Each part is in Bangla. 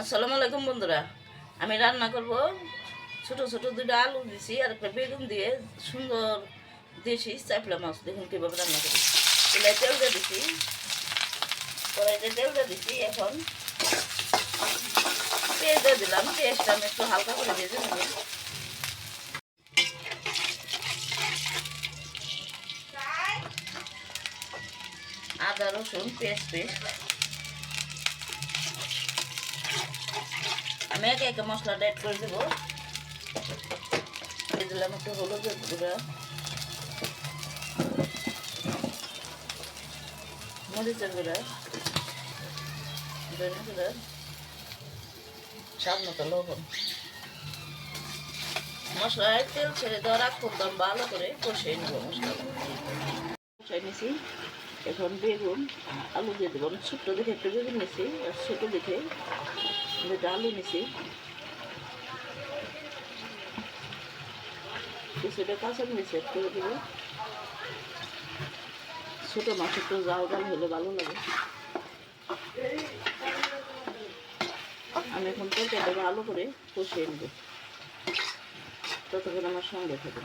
আসসালামু আলাইকুম বন্ধুরা। আমি রান্না করব। ছোট ছোট দুটো আলু দিছি আর একটা বেগুন দিয়ে সুন্দর দেশি চাপলা মাছ। দেখুন কীভাবে রান্না করি। তেল দিয়ে দিছি। কড়াইতে তেল দিয়ে দিছি এখন। পেঁয়াজ দিয়ে দিলাম। পেঁয়াজটা আমি একটু হালকা করে ভেজে নেব। আদা, রসুন পেঁয়াজ পেস্ট। আমি একে একে মশলাটা অ্যাড করে দেবো। দিয়ে দিলাম একটু হলুদের গুঁড়া মরিচের গুঁড়া ধনে গুঁড়া, স্বাদ মতো লবণ। মশলায় তেল ছেড়ে দেওয়ার আগ পর্যন্ত ভালো করে কষিয়ে নেব মশলা। কষিয়ে নিছি। এখন বেগুন, আলু দিয়ে দেবো। ছোট্ট দেখে, একটু বেগুন নিছি, আর ছোটো দেখে দুটো আলু নিছি কিছুটা কাঁচা অ্যাড করে দেবো। ছোটো মাছ, একটু জাল হলে ভালো লাগে। আমি এখন তরকারিটা ভালো করে কষিয়ে নেব। ততক্ষণ আমার সঙ্গে থাকবে।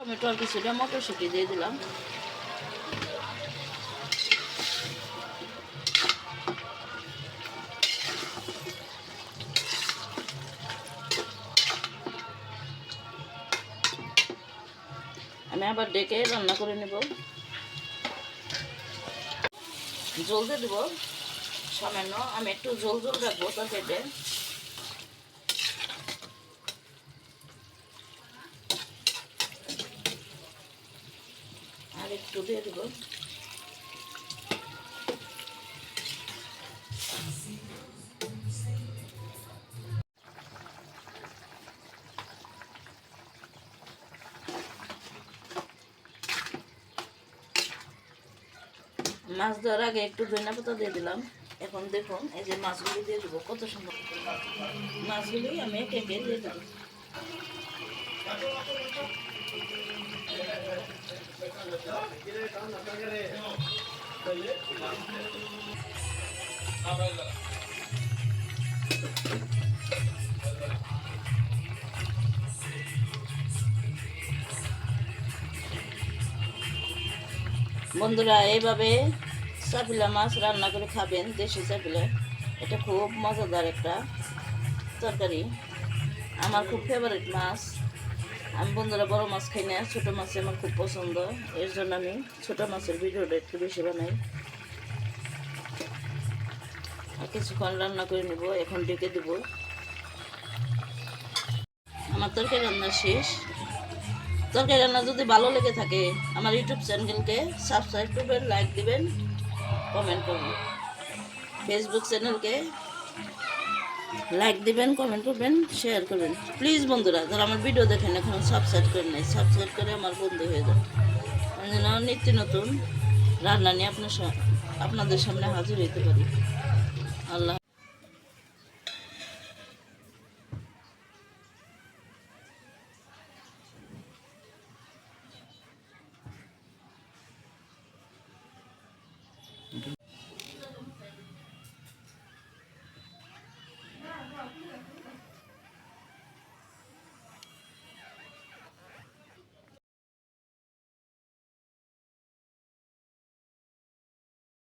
টমেটো আর কিছুটা মটরশুঁটি দিয়ে দিলাম। আমি আবার ডেকে রান্না করে নেব। জল দিয়ে দেবো। সামান্য আমি একটু জল জল রাখব তরকারিতে আর একটু দিয়ে দেবো। মাছ ধরার আগে একটু ধনিয়া পাতা দিয়ে দিলাম। এখন দেখুন, এই যে মাছগুলি দিয়ে দেবো, কত সুন্দর মাছগুলি আমি একে একে দিয়ে দেবো। বন্ধুরা, এইভাবে চাপিলা মাছ রান্না করে খাবেন, দেশি চাপিলা এটা খুব মজাদার একটা তরকারি। আমার খুব ফেভারিট মাছ। আমি বন্ধুরা বড় মাছ খাই না, ছোটো মাছ আমার খুব পছন্দ। এর জন্য আমি ছোটো মাছের ভিডিওটা একটু বেশি বানাই। কিছুক্ষণ রান্না করে নেব, এখন ডেকে দেব। আমার তরকারি রান্না শেষ। তরকারি রান্না যদি ভালো লেগে থাকে, আমার ইউটিউব চ্যানেলকে সাবস্ক্রাইব করবেন লাইক দিবেন। কমেন্ট করবেন ফেসবুক চ্যানেলকে লাইক দিবেন কমেন্ট করবেন শেয়ার করবেন। প্লিজ বন্ধুরা, যারা আমার ভিডিও দেখেন এখন সাবস্ক্রাইব করে নেই সাবস্ক্রাইব করে আমার বন্ধু হয়ে যান। যেন নিত্য নতুন রান্না নিয়ে আপনার আপনাদের সামনে হাজির হইতে পারি। আল্লাহ